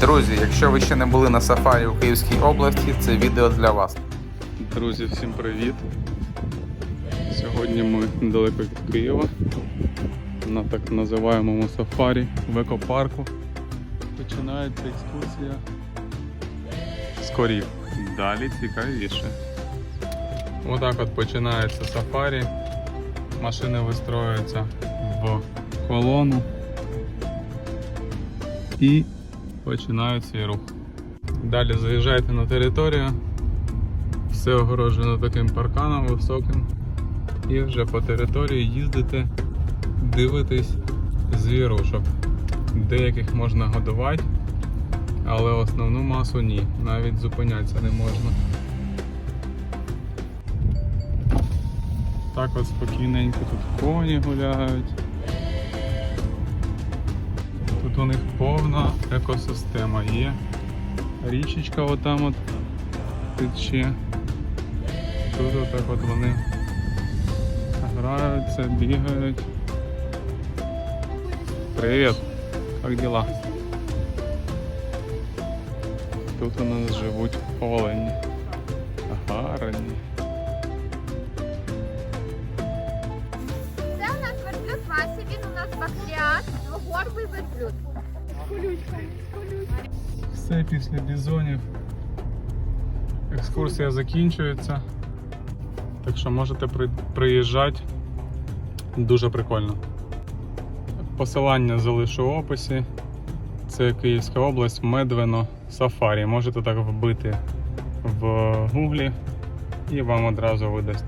Друзі, якщо ви ще не були на сафарі у Київській області, це відео для вас. Друзі, всім привіт! Сьогодні ми недалеко від Києва на так називаємому сафарі в екопарку. Починається екскурсія з корів. Далі цікавіше. Отак от починається сафарі. Машини вистроюються в колону і починають свій рух. Далі заїжджаєте на територію, все огороджено таким парканом високим. І вже по території їздите, дивитесь звірушок. Деяких можна годувати, але основну масу ні. Навіть зупинятися не можна. Так от спокійненько тут коні гуляють. У них повна екосистема є. Річечка отам от тече. Тут отак от вони граються, бігають. Привіт! Як дела? Тут у нас живуть олені. Гарні. Це у нас верблюд Вася, він у нас бахріат, двогорбий верблюд. Все після бізонів. Екскурсія закінчується. Так що можете при- приїжджати. Дуже прикольно. Посилання залишу в описі. Це Київська область, Медвино, Сафарі. Можете так вбити в гуглі і вам одразу видасть.